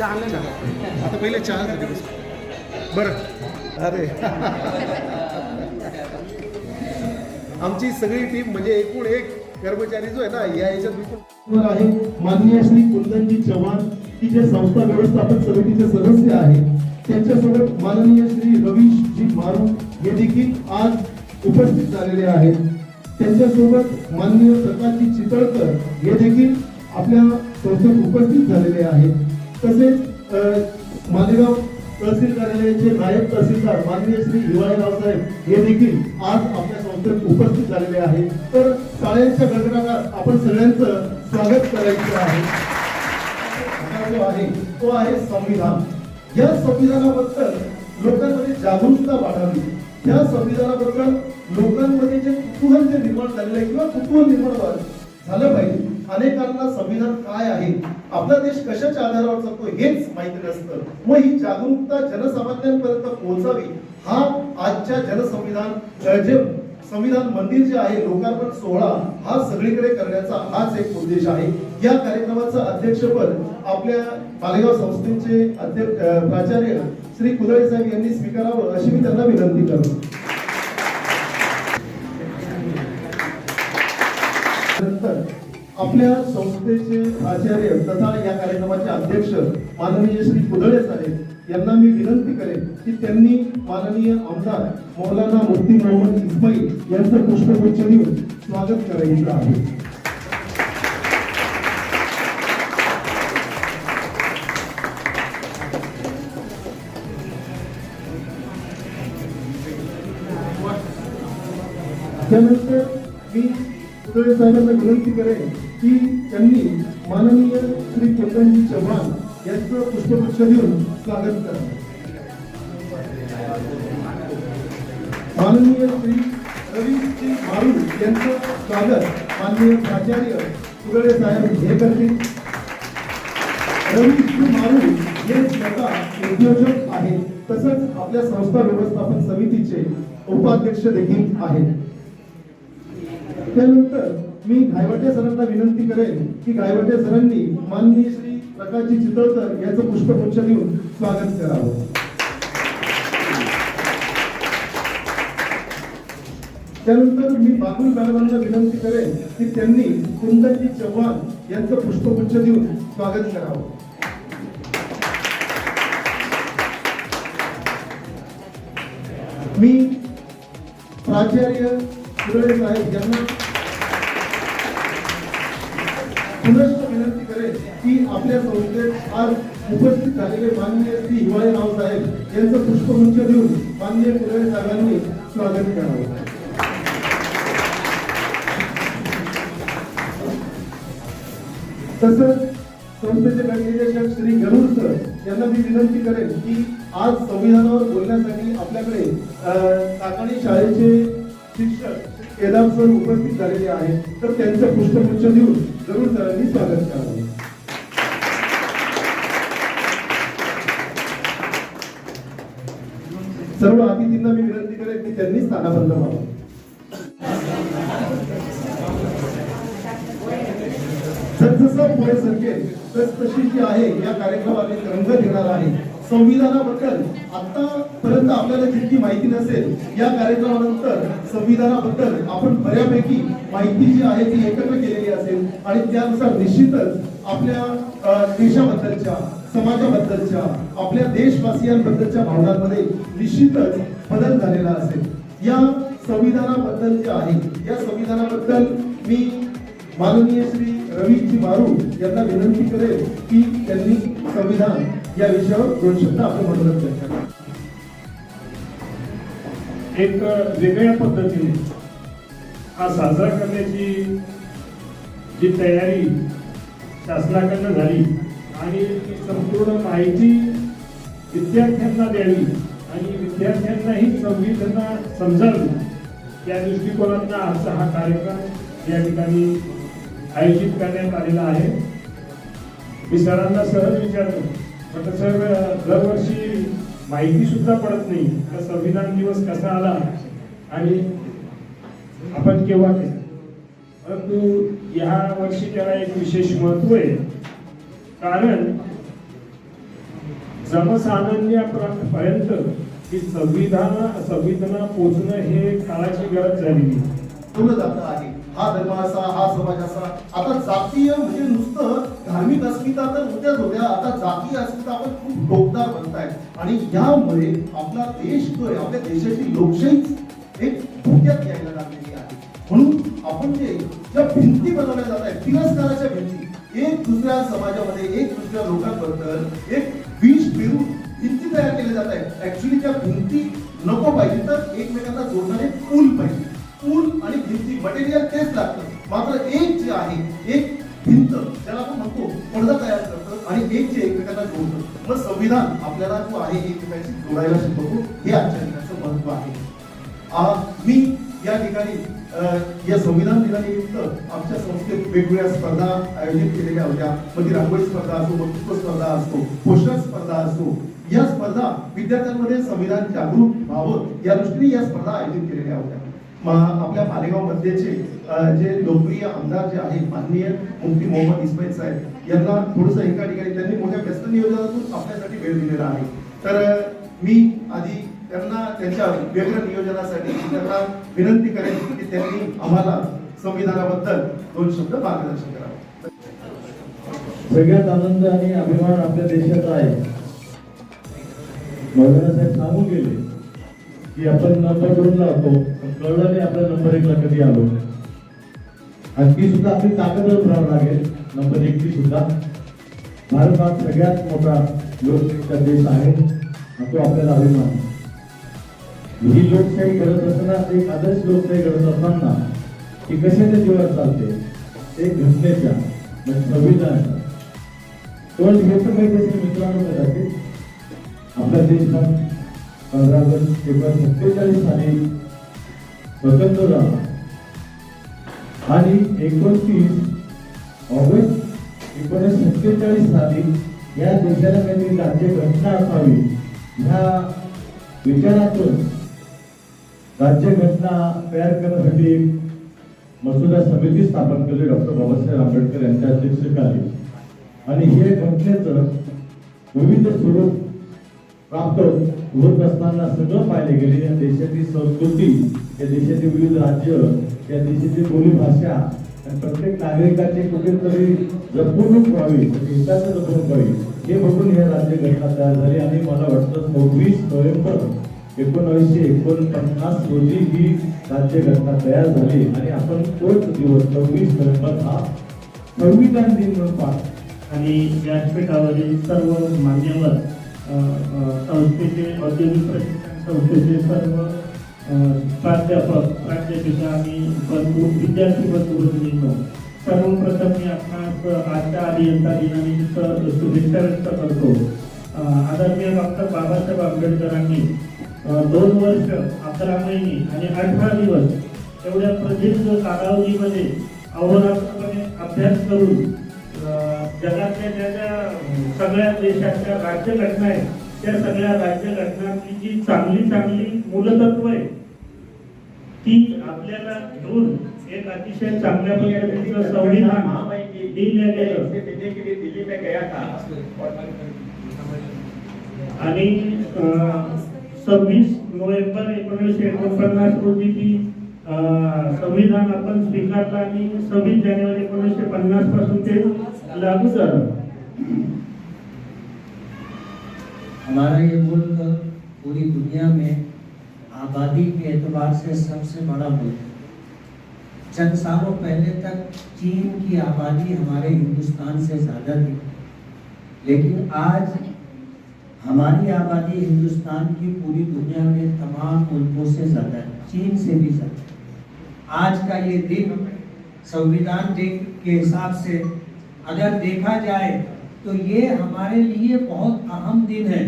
आता पहिले चहा झाले बरं. अरे. आमची सगळी टीम म्हणजे एकूण एक कर्मचारी जो आहे ना या याच्यात बिलकुल आहे. माननीय श्री कुंदनजी चव्हाण की जे संस्था व्यवस्थापन समितीचे सदस्य आहेत त्यांच्यासोबत माननीय श्री रवीशजी मारू हे देखील आज उपस्थित झालेले आहेत. त्यांच्यासोबत माननीय प्रकाशजी चितळकर हे देखील आपल्या संस्थेत उपस्थित झालेले आहेत. तसेच मालेगाव तहसील कार्यालयाचे नायब तहसीलदार माननीय श्री हिवाळेराव साहेब हे देखील आज आपल्या संस्थेत उपस्थित झालेले आहेत. तर शाळेच्या गणरागात आपण सगळ्यांचं स्वागत करायचं आहे. जो आहे तो आहे संविधान. या संविधानाबद्दल लोकांमध्ये जागरूकता वाढावी. या संविधानाबद्दल लोकांमध्ये जे कुतूहल जे निर्माण झालेलं आहे किंवा कुतूहल निर्माण व्हावं- झालं पाहिजे. अनेकांना संविधान काय आहे? आपला देश कशाच्या आधारावर चालतो हेच माहिती नसतं. मग ही जागरूकता जनसामान्यांपर्यंत पोहोचावी. हा आजच्या जनसंविधान जे संविधान मंदिर जे आहे लोकार्पण सोहळा हा सगळीकडे करण्याचा हाच एक उद्देश आहे. या कार्यक्रमाचं अध्यक्षपद आपल्या मालेगाव संस्थेचे अध्यक्ष प्राचार्य श्री कुदळे साहेब यांनी स्वीकारावं अशी मी त्यांना विनंती करतो. आपल्या संस्थेचे आचार्य तथा या कार्यक्रमाचे अध्यक्ष माननीय श्री कुदळे साहेब यांना मी विनंती करेन की त्यांनी माननीय आमदार मौलाना मुफ्ती मोहम्मद इस्माईल यांचं पुष्पगुच्छ देऊन स्वागत करायचं आहे. त्यानंतर मी कुदळे साहेबांना विनंती करेन की त्यांनी माननीय श्री कुंदनजी चव्हाण यांचं पुष्पगुच्छ देऊन स्वागत करावं माननीय श्री रवीजी मारू यांचं स्वागत माननीय प्राचार्य कुदळे साहेब हे करतील. रवीजी मारू हे स्वतः उद्योजक आहेत. तसंच आपल्या संस्था व्यवस्थापन समितीचे उपाध्यक्ष देखील आहेत. त्यानंतर मी घायवाटे सरांना विनंती करेन की घायवाटे सरांनी माननीय श्री प्रकाशजी चितळकर यांचं पुष्पगुच्छ देऊन स्वागत करावं. त्यानंतर मी बाबुल मॅडमांना विनंती करेन की त्यांनी कुंदनजी चव्हाण यांचं पुष्पगुच्छ देऊन स्वागत करावं. मी प्राचार्य कुदळे साहेब यांना पुनश्च विनंती करेन की आपल्या संस्थेत आज उपस्थित झालेले माननीय श्री हिवाळे राव साहेब यांचं पुष्पगुच्छ देऊन माननीय कुदळे साहेबांनी स्वागत करावं. तसंच संस्थेचे निर्देशक श्री गरुड सर यांना मी विनंती करेन की आज संविधानावर बोलण्यासाठी आपल्याकडे अ, काकाणी शाळेचे शिक्षक केदार सर उपस्थित झालेले आहेत. तर त्यांचं पुष्पगुच्छ देऊन जरूर सरांनी स्वागत करावं सर्व अतिथींना मी विनंती करेन की त्यांनी स्थानाबद्ध व्हावं. जसजसं पुढे सरकेल तस तशी जी आहे या कार्यक्रमाने रंग घेणार आहे. संविधानाबद्दल आतापर्यंत आपल्याला जितकी माहिती नसेल या कार्यक्रमानंतर संविधानाबद्दल आपण बऱ्यापैकी माहिती जी आहे ती एकत्र केलेली असेल आणि त्यानुसार निश्चितच आपल्या देशाबद्दलच्या समाजाबद्दलच्या आपल्या देशवासियांबद्दलच्या भावनांमध्ये निश्चितच बदल झालेला असेल. या संविधानाबद्दल जे आहे या संविधानाबद्दल मी माननीय श्री रवीजी मारू यांना विनंती करेल की त्यांनी संविधान या विषयावर दोन शब्द आपण मनोरंजन व्यक्त एक वेगळ्या पद्धतीने हा साजरा करण्याची जी तयारी शासनाकडनं झाली आणि ती संपूर्ण माहिती विद्यार्थ्यांना द्यावी आणि विद्यार्थ्यांनाही संविधाना समजावी या दृष्टिकोनातनं आजचा हा कार्यक्रम या ठिकाणी आयोजित करण्यात आलेला आहे. मी सरांना सहज विचारतो म्हटलं सर दरवर्षी माहिती सुद्धा पडत नाही. का संविधान दिवस कसा आला आणि आपण केव्हा परंतु या वर्षी त्याला एक विशेष महत्त्व आहे. कारण जनसामान्यापर्यंत ही संविधान संविधान पोचणं हे काळाची गरज झालेली आहे. हा धर्म असा हा समाज असा आता जातीय म्हणजे नुसतं धार्मिक अस्मिता तर होत्याच होत्या आता जातीय अस्मिता आपण खूप डोकदार बनताय आणि यामुळे आपला देश जो आहे आपल्या देशाची लोकशाही एक धोक्यात यायला लागलेली आहे. म्हणून आपण जे ज्या भिंती बनवल्या जात आहेत तिरस्काराच्या भिंती एक दुसऱ्या समाजामध्ये एक दुसऱ्या लोकांबद्दल एक विष पेरून भिंती तयार केल्या जात आहेत. ऍक्च्युली त्या भिंती नको पाहिजे तर एकमेकांना जोडणारे पूल पाहिजे. पूल आणि भिंती मटेरियल तेच लागतं. मात्र एक जे आहे एक भिंत ज्याला आपण म्हणतो पडदा तयार करतं आणि एक जे एकमेकांना जोडतं. मग संविधान आपल्याला जो आहे एकमेकांशी जोडायला शिकवतो हे आजच्या दिनाचं महत्त्व आहे. मी या ठिकाणी या संविधान दिनानिमित्त आमच्या संस्थेत वेगवेगळ्या स्पर्धा आयोजित केलेल्या होत्या. मग ती रांगोळी स्पर्धा असो वक्तृत्व स्पर्धा असतो पोषण स्पर्धा असो. या स्पर्धा विद्यार्थ्यांमध्ये संविधान जागरूक व्हावं या दृष्टीने या स्पर्धा आयोजित केलेल्या होत्या. आपल्या मालेगाव मध्येचे जे लोकप्रिय आमदार जे आहेत माननीय मुफ्ती मोहम्मद इस्माईल साहेब यांना थोडस एका ठिकाणी त्यांनी मोठ्या व्यस्त नियोजनातून आपल्यासाठी वेळ दिलेला आहे. तर मी आधी त्यांना त्यांच्या वेगळ्या नियोजनासाठी त्यांना विनंती करेन की त्यांनी आम्हाला संविधानाबद्दल दोन शब्द मार्गदर्शन करावं. सगळ्यात आनंद आणि अभिमान आपल्या देशाचा आहे. मौलाना साहेब सांगून गेले. की आपण नंबर करून लावतो पण कळलं नाही आपला नंबर एकला कधी आलो. आणि ती सुद्धा आपली ताकदच राहावं लागेल नंबर एक ती सुद्धा. भारत हा सगळ्यात मोठा लोकशाहीचा देश आहे आणि तो आपल्याला अभिमान ही लोकशाही करत असताना एक आदर्श लोकशाही करत असताना ती कशाच्या जीवावर चालते? ते घटनेच्या म्हणजे संविधानाच्या. पण हे तर माहिती मित्रांनो कदाचित आपला देश हा पंधरा ऑगस्ट एकोणीसशे सत्तेचाळीस साली स्वतंत्र झाला आणि एकोणतीस ऑगस्ट एकोणीसशे सत्तेचाळीस साली या देशाला काहीतरी राज्य घटना असावी. ह्या विचारातून राज्य घटना तयार करण्यासाठी मसुदा समिती स्थापन केली डॉक्टर बाबासाहेब आंबेडकर यांच्या अध्यक्षतेखाली. आणि हे घटनेचं विविध स्वरूप प्राप्त होत असताना सगळं पाहिले गेले. या देशाची संस्कृती या देशाची विविध राज्य या देशाची बोली भाषा आणि प्रत्येक नागरिकाची कुठेतरी जपवणूक व्हावी त्याची हिताचं जपवणूक व्हावी हे बघून या राज्य घटना तयार झाली. आणि मला वाटतं सव्वीस नोव्हेंबर एकोणीसशे एकोणपन्नास रोजी ही राज्य घटना तयार झाली. आणि आपण तोच दिवस सव्वीस नोव्हेंबर हा संविधान दिन म्हणून पाहतो. आणि व्यासपीठावरील सर्व मान्यवर संस्थेचे औद्योगिक प्रशिक्षण संस्थेचे सर्व प्राध्यापक प्राध्यापिका आणि बंधू विद्यार्थी बंधू भगिनींनो सर्वप्रथम मी आपणास आजच्या अभियंता दिनानिमित्त शुभेच्छा व्यक्त करतो. आदरणीय डॉक्टर बाबासाहेब आंबेडकरांनी दोन वर्ष अकरा महिने आणि अठरा दिवस एवढ्या प्रदीर्घ कालावधीमध्ये अहोरात्रपणे अभ्यास करून जगातल्या ज्या ज्या सगळ्या देशाच्या राज्यघटना आहेत त्या सगळ्या राज्यघटनांची जी चांगली चांगली मूलतत्व आहे ती आपल्याला घेऊन एक अतिशय चांगल्या पद्धतीचं संविधान गेलं. आणि सव्वीस नोव्हेंबर एकोणीसशे एकोणपन्नास रोजी ती संविधान आपण स्वीकारलं आणि सव्वीस जानेवारी एकोणीसशे पन्नासपासून ते लागू झालं हमारा ये मुल्क पूरी दुनिया में आबादी के एतबार से सबसे बड़ा मुल्क है। चंद सालों पहले तक चीन की आबादी हमारे हिंदुस्तान से ज़्यादा थी। लेकिन आज हमारी आबादी हिंदुस्तान की पूरी दुनिया में तमाम मुल्कों से ज़्यादा है, चीन से भी ज़्यादा आज का ये दिन संविधान दिन के हिसाब से अगर देखा जाए तो ये हमारे लिए बहुत अहम दिन है।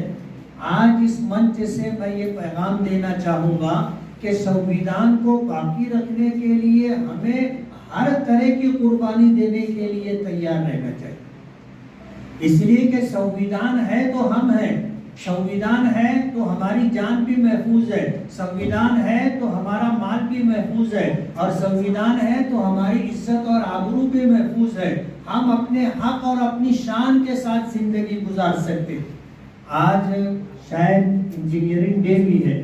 आज इस मंच से मैं ये पैगाम देना चाहूँगा कि संविधान को बाकी रखने के लिए हमें हर तरह की कुर्बानी देने के लिए तैयार रहना चाहिए। इसलिए कि संविधान है तो हम हैं, संविधान है तो हमारी जान भी महफूज है, संविधान है तो हमारा माल भी महफूज है, और संविधान है तो हमारी इज़्ज़त और आबरू भी महफूज है। हम अपने हक और अपनी शान के साथ ज़िंदगी गुजार सकते। आज शायद इंजीनियरिंग डे भी है,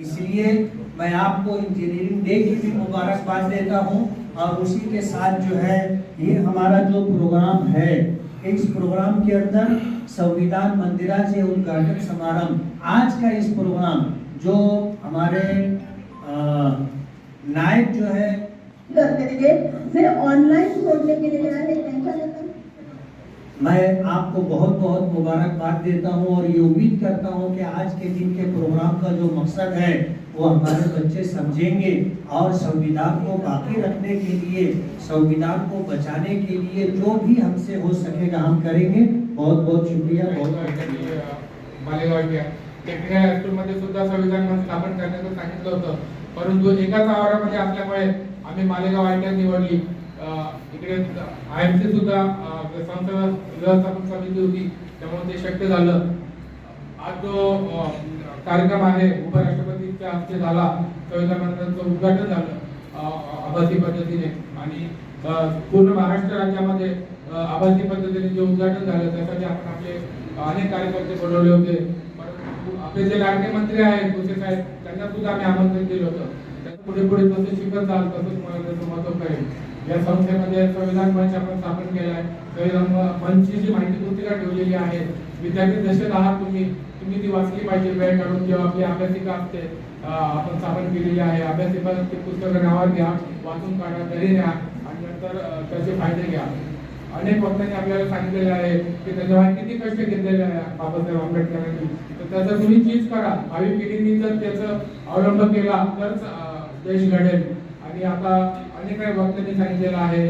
इसलिए मैं आपको इंजीनियरिंग डे की भी मुबारकबाद देता हूँ और उसी के साथ जो है, ये हमारा जो प्रोग्राम है, इस प्रोग्राम के अंदर संविधान मंदिरा से उद्घाटन समारंभ, आज का इस प्रोग्राम जो हमारे नायक जो है करते जे ऑनलाईन सोडले गेलेले आहे त्यांच्याबद्दल मैं आपको बहुत बहुत मुबारकबाद देता हूँ और ये उम्मीद करता हूँ कि आज के दिन के प्रोग्राम का जो मकसद है वो हमारे बच्चे समझेंगे और संविधान को बाकी रखने के लिए संविधान को बचाने के लिए जो भी हमसे हो सकेगा हम करेंगे। बहुत बहुत शुक्रिया बहुत बहुत धन्यवाद। हायस्कूलमध्ये सुद्धा संविधान स्थापन करण्याचं सांगितलं होतं. परंतु एकाच आवारामध्ये असल्यामुळे आम्ही मालेगाव आय निवडली. इकडे आय एम सी सुद्धा संस्था व्यवस्थापन समिती होती त्यामुळे ते शक्य झालं. आज जो कार्यक्रम आहे उपराष्ट्रपतींच्या हस्ते झाला संविधान मंडळाचं उद्घाटन झालं आभासी पद्धतीने. आणि पूर्ण महाराष्ट्र राज्यामध्ये आभासी पद्धतीने जे उद्घाटन झालं त्यासाठी आपण आपले अनेक कार्यकर्ते बोलवले होते. परंतु आपले जे लाडके मंत्री आहेत भुसे साहेब त्यांना सुद्धा आम्ही आमंत्रण दिलं होतं. पुढे पुढे जसं शिकत जाल तसंच मला त्याचं महत्त्व कळेल. या संस्थेमध्ये संविधान मंच आपण स्थापन केला आहे संविधान मंचची जी माहिती पुस्तिका ठेवलेली आहे विद्यार्थी दशेत आहात तुम्ही तुम्ही ती वाचली पाहिजे वेळ काढून जेव्हा आपली अभ्यासिका असते. आपण स्थापन केलेली आहे. अभ्यासिका ते पुस्तकं नावावर घ्या वाचून काढा घरी घ्या आणि नंतर त्याचे फायदे घ्या. अनेक वक्त्यांनी आपल्याला सांगितलेले आहे की त्याच्यावर किती कष्ट घेतलेले आहे बाबासाहेब आंबेडकरांनी. तर त्याचा तुम्ही चीज करा. भावी पिढींनी जर त्याचं अवलंब केला तरच यश देश घडेल. आणि आता अनेक काही वक्त्यांनी सांगितलेलं आहे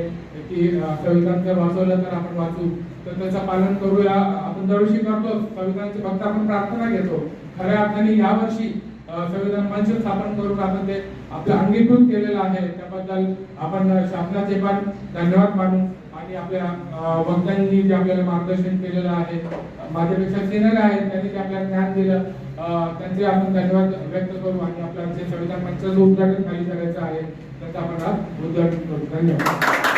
की संविधान जर वाचवलं तर आपण वाचू. तर त्याचं पालन करूया. आपण दरवर्षी करतो. संविधानाची फक्त आपण प्रार्थना घेतो. खऱ्या अर्थाने यावर्षी संविधान मंच स्थापन करून आपण ते आपलं अंगीकृत केलेलं आहे. त्याबद्दल आपण शासनाचे पण धन्यवाद मानू. आणि आपल्या वक्त्यांनी जे आपल्याला मार्गदर्शन केलेलं आहे माझ्यापेक्षा सिनियर आहेत त्यांनी जे आपल्याला ज्ञान दिलं त्यांचे आपण धन्यवाद व्यक्त करू आणि आपल्या संविधान मंचाचं उद्घाटन खाली करायचं आहे त्याचं आपण आज उद्घाटन करू. धन्यवाद.